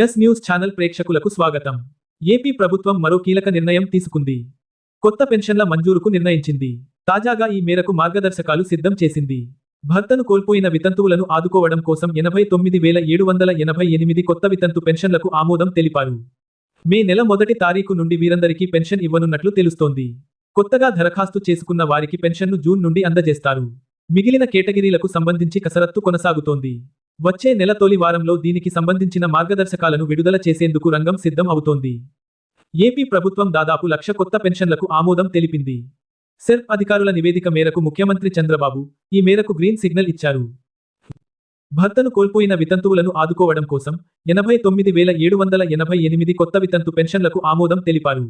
Yes news channel ప్రేక్షకులకు స్వాగతం. AP ప్రభుత్వం మరో కీలక నిర్ణయం తీసుకుంది. కొత్త పెన్షన్ల మంజూరుకు నిర్ణయించింది. తాజాగా ఈ మేరకు మార్గదర్శకాలు సిద్ధం చేసింది. భర్తను కోల్పోయిన వితంతువులను ఆదుకోవడం కోసం ఎనభై తొమ్మిది వేల ఏడు వందల ఎనభై ఎనిమిది కొత్త వితంతు పెన్షన్లకు ఆమోదం తెలిపారు. మే నెల మొదటి తారీఖు నుండి వీరందరికీ పెన్షన్ ఇవ్వనున్నట్లు తెలుస్తోంది. కొత్తగా దరఖాస్తు చేసుకున్న వారికి పెన్షన్ను జూన్ నుండి అందజేస్తారు. మిగిలిన కేటగిరీలకు సంబంధించి కసరత్తు కొనసాగుతోంది. వచ్చే నెల తొలి వారంలో దీనికి సంబంధించిన మార్గదర్శకాలను విడుదల చేసేందుకు రంగం సిద్ధం అవుతోంది. ఏపీ ప్రభుత్వం దాదాపు లక్ష కొత్త పెన్షన్లకు ఆమోదం తెలిపింది. సెర్ప్ అధికారుల నివేదిక మేరకు ముఖ్యమంత్రి చంద్రబాబు ఈ మేరకు గ్రీన్ సిగ్నల్ ఇచ్చారు. భర్తను కోల్పోయిన వితంతువులను ఆదుకోవడం కోసం ఎనభై తొమ్మిది వేల ఏడు వందల ఎనభై ఎనిమిది కొత్త వితంతు పెన్షన్లకు ఆమోదం తెలిపారు.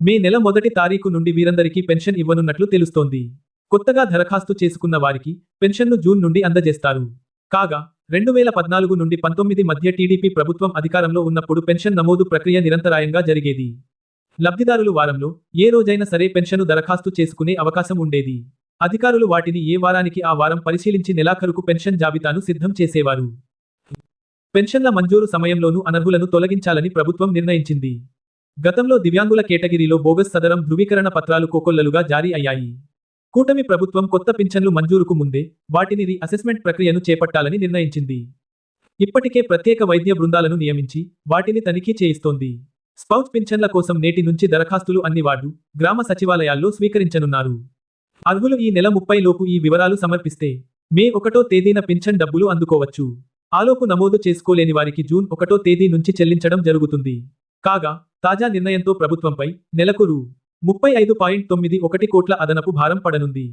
మే నెల మొదటి తారీఖు నుండి వీరందరికీ పెన్షన్ ఇవ్వనున్నట్లు తెలుస్తోంది. కొత్తగా దరఖాస్తు చేసుకున్న వారికి పెన్షన్ను జూన్ నుండి అందజేస్తారు. కాగా రెండు వేల పద్నాలుగు నుండి పంతొమ్మిది మధ్య టీడీపీ ప్రభుత్వం అధికారంలో ఉన్నప్పుడు పెన్షన్ నమోదు ప్రక్రియ నిరంతరాయంగా జరిగేది. లబ్ధిదారులు వారంలో ఏ రోజైనా సరే పెన్షను దరఖాస్తు చేసుకునే అవకాశం ఉండేది. అధికారులు వాటిని ఏ వారానికి ఆ వారం పరిశీలించి నెలాఖరుకు పెన్షన్ జాబితాను సిద్ధం చేసేవారు. పెన్షన్ల మంజూరు సమయంలోనూ అనర్హులను తొలగించాలని ప్రభుత్వం నిర్ణయించింది. గతంలో దివ్యాంగుల కేటగిరీలో బోగస్ సదరం ధృవీకరణ పత్రాలు కోకొల్లలుగా జారీ అయ్యాయి. కూటమి ప్రభుత్వం కొత్త పింఛన్లు మంజూరుకు ముందే వాటిని రీ అసెస్మెంట్ ప్రక్రియను చేపట్టాలని నిర్ణయించింది. ఇప్పటికే ప్రత్యేక వైద్య బృందాలను నియమించి వాటిని తనిఖీ చేయిస్తోంది. స్పౌచ్ పింఛన్ల కోసం నేటి నుంచి దరఖాస్తులు అన్ని వార్డు గ్రామ సచివాలయాల్లో స్వీకరించనున్నారు. అర్హులు ఈ నెల ముప్పై లోపు ఈ వివరాలు సమర్పిస్తే మే ఒకటో తేదీన పింఛన్ డబ్బులు అందుకోవచ్చు. ఆలోపు నమోదు చేసుకోలేని వారికి జూన్ ఒకటో తేదీ నుంచి చెల్లించడం జరుగుతుంది. కాగా తాజా నిర్ణయంతో ప్రభుత్వంపై నెలకు రూ ముప్పై ఐదు పాయింట్ తొమ్మిది ఒకటి కోట్ల అదనపు భారం పడనుంది.